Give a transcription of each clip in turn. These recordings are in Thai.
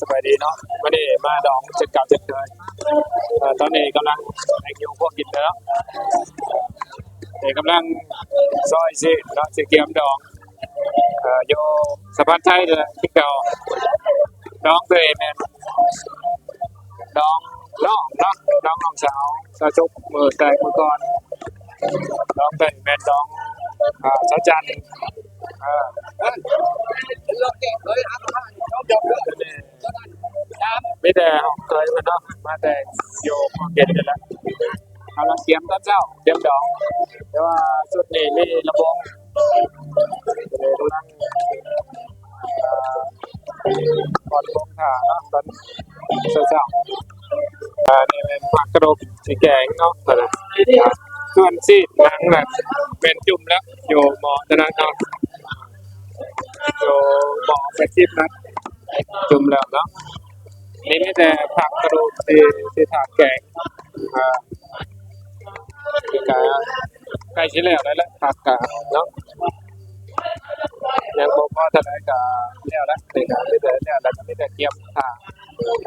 สบายดีเนาะวันนี้มาดองจุดเก่าจุดเคยเอ่อตอนนี้กำลังแข่งอยู่พวกกินแล้วเด็กกำลังซอยสิเนาะสิเกียมดองโยสะพานไทยเลยที่เก่าดองตัวเองเนี่ยดองน้องเนาะดองน้องสาวสาวจุกมือแตกมือก่อนดองเองเป็นดองอ่าสาวจันทร์เออ ไม่แต่หองเคยมันเนาะมาแต่โยมเย็นกันแล้วเอาละเตรียมตอนเช้าเตรียมดองแต่ว่าชุดนี้มีระบบเลยกำลังเอ่อก่อนลงถ่าเนาะตอนเช้าอ่านี่เป็นผักกระดกสีแกงเนาะแต่ละส่วนซีดหนังแบบเป็นจุ่มแล้วโยหมอตะนันเนาโยหมอเป็นชิปนะ จุ่มแล้วเนาะนี่ไม่แต่ผักกระดูกที่ที่ถาดแกงอ่าคือกาใกล้ชิ้นแล้วแล้วแหละผักกาเนาะยังบ่พอเท่าไหร่กาแล้วแล้วแต่กาไม่แต่แล้วแล้วก็ไม่แต่เกียมถ่า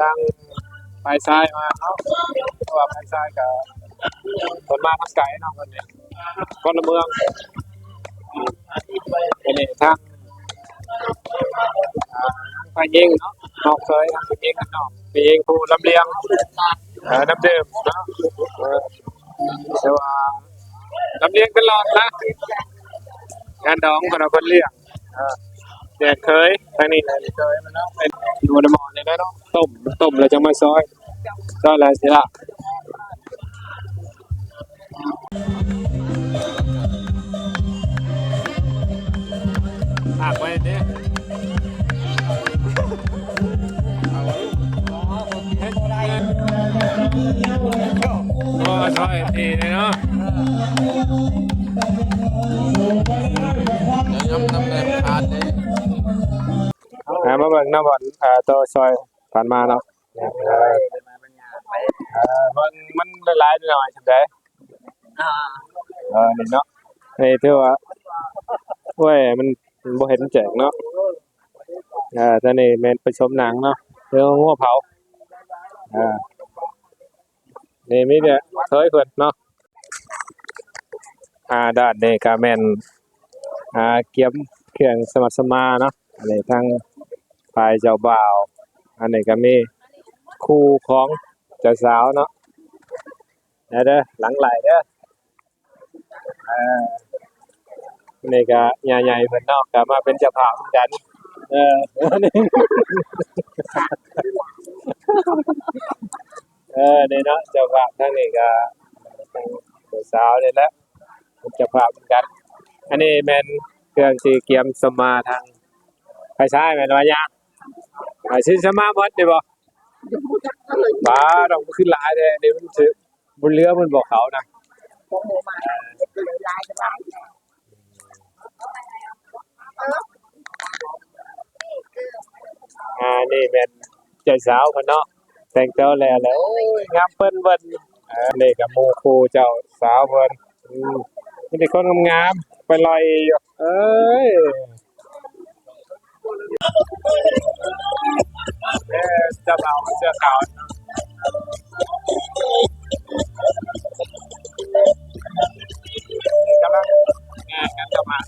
ตั้งปลายซ้ายมาเนาะเพราะว่าปลายซ้ายกับคนมาทางไกลเนาะคนนี้คนละเมืองอืมอันนี้ทางอ่าทาง ไปยิงเนาะนอกเคยทำเป็นเองกันนอกเป็นเองผู้ลำเลียงเออน้ำเดิมเนาะเออแต่ว่าลำเลียงตลอดนะงานดองคนเราคนเลี้ยงเออเด็กเคยทางนี้เลยเคยมันเนาะเป็นอยู่ในหม้อนี่นะเนาะต้มต้มแล้วจะมาซอยซอยอะไรสิล่ะหักไว้เนี่ ก็ซอยทีเลยเนาะน้ำน้ำแดงขาดเลยอ่ามาเบิ่งน้ำบอลอ่าตัวซอยผ่านมาเนาะเออมันมันหลายๆหน่อยใช่ไหมเออนี่เนาะนี่ถือว่าเว้ยมันมันบ่เห็นแจกเนาะอ่าแต่นี่แม่นไปชมหนังเนาะเรื่องงัวเผาอ่า นี่มีแต่เคยเพิ่นเนาะอ่าด้านนี้ก็แม่นอ่าเกียมเครื่องสมัครสมาเนาะอันนี้ทางฝ่ายเจ้าบ่าว อันนี้ก็มีคู่ของเจ้าสาวเนาะเด้อเด้อหลังไหลเด้ออ่านี่ก็ใหญ่ๆเพิ่นเนาะก็มาเป็นเจ้าภาพเหมือนกัน เออ ออนี่เนาะเจ้าภาพทั้งนี้ก็ทางสาวนี่แหละเป็นจ้าภาพเหมือนกัน อันนี้แมนเครื่องสีเกียมสมาทางไปซ้ายแมนวายางอ่าสิสมาหมดได้บ่บ้าต้องขึ้นหลายเด้เดี๋ยวมันสิบนเรือมันบอกเขานะอ่านี่เป็นเจ้าสาวเพิ่นเนาะ แต่งตัวแล้วแล้วงามเพิ่นเบิ่นอ่านี่ก็หมู่คู่เจ้าสาวเพิ่นอืมมีแต่คนงามๆไปลอยอยู่เอ้ยเจ้าบ่าวเสื้อขาวกำลังงานกันจะมา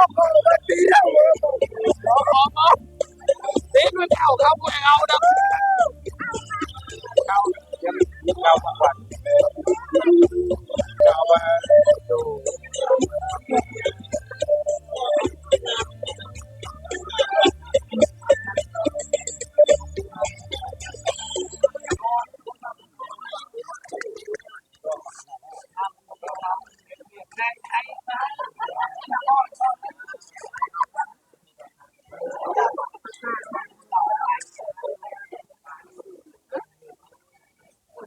ไปไ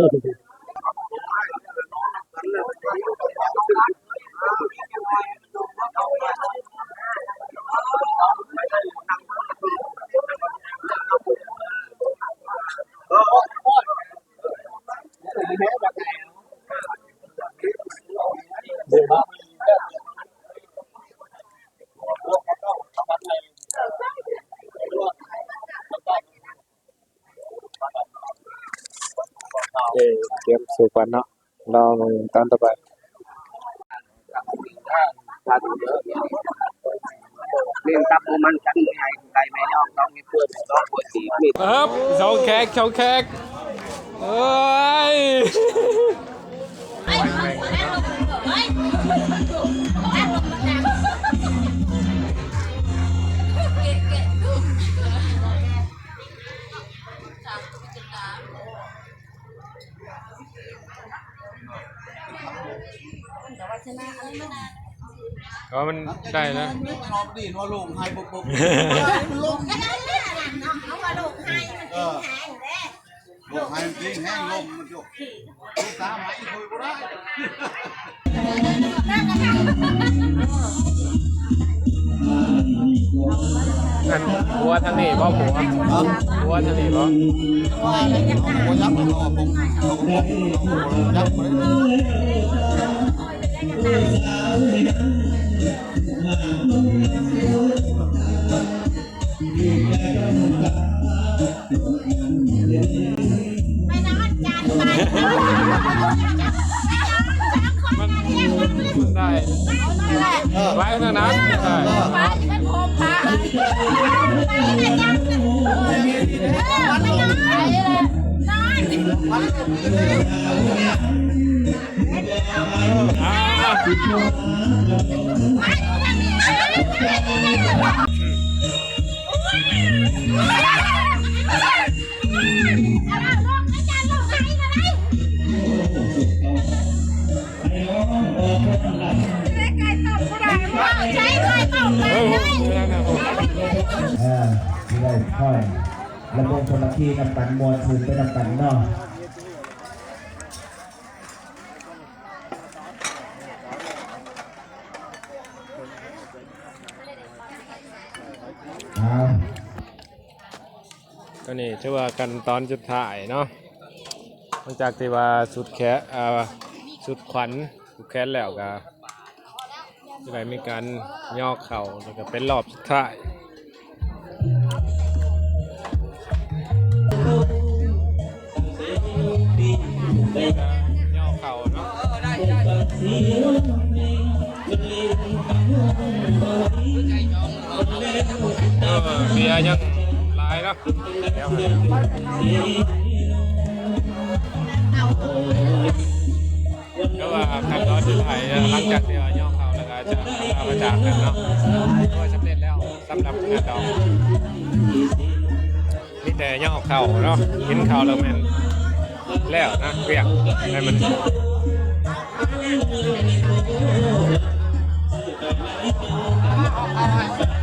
Oh, สู่กันเนาะลองตอนต่อไปเรื่องตับมันกันยังไงไก่ไม่ยอมต้องมีเพื่อนต้องปวดฉี่ครับเจ้าแขกเจ้าแขกเอ้ย ก็มันได้นะนอนดีนอนลงให้ปุ๊บปุ๊บก็นั่นแหละเนาะเอาว่าลูกให้มันกินแห้งเด้ลงให้จริงแห้งลมมันจบลูกตาไหมคุยก็ได้อันหัวทะเลบ่หัวหัวทะเลบ่ผมยับมันรอผมยับมันไปนอนจานไปไปนอนสามคนเรียกมันไม่มัน ได้ได้ไว้เท่านั้นได้ไปเป็นโคมพาไปไหนยังเออไปนอนไปเลยนอน อ่าไปเลูกรย์ลูกให้มาได้ไก่ตบก็ได้ก่ตบเลเออยเลยนั่นมเออไม่ได้ค่อยระบบคนละที่นำกันมวลถือไปนำกันนาะเอา นี่ถือว่ากันตอนสุดท้ายเนาะหลังจากที่ว่าสุดแขนอ่าสุดขวัญสุดแขนแล้วก็จะได้มีการย่อเข่าแล้วก็เป็นรอบสุดท้ายย่อเข่าเนาะเออเบียร์ยังหลายเนาะ ก็ว่าทางน้อยที่ไทยรักจากเดียวย่องเขาแล้วก็จะเอามาจากกันเนาะด้วยสำเร็จแล้วสำหรับงานดอกนี่แต่ย่องเขาเนาะกินเขาแล้วมันแล้วนะเรียกให้มันอ่า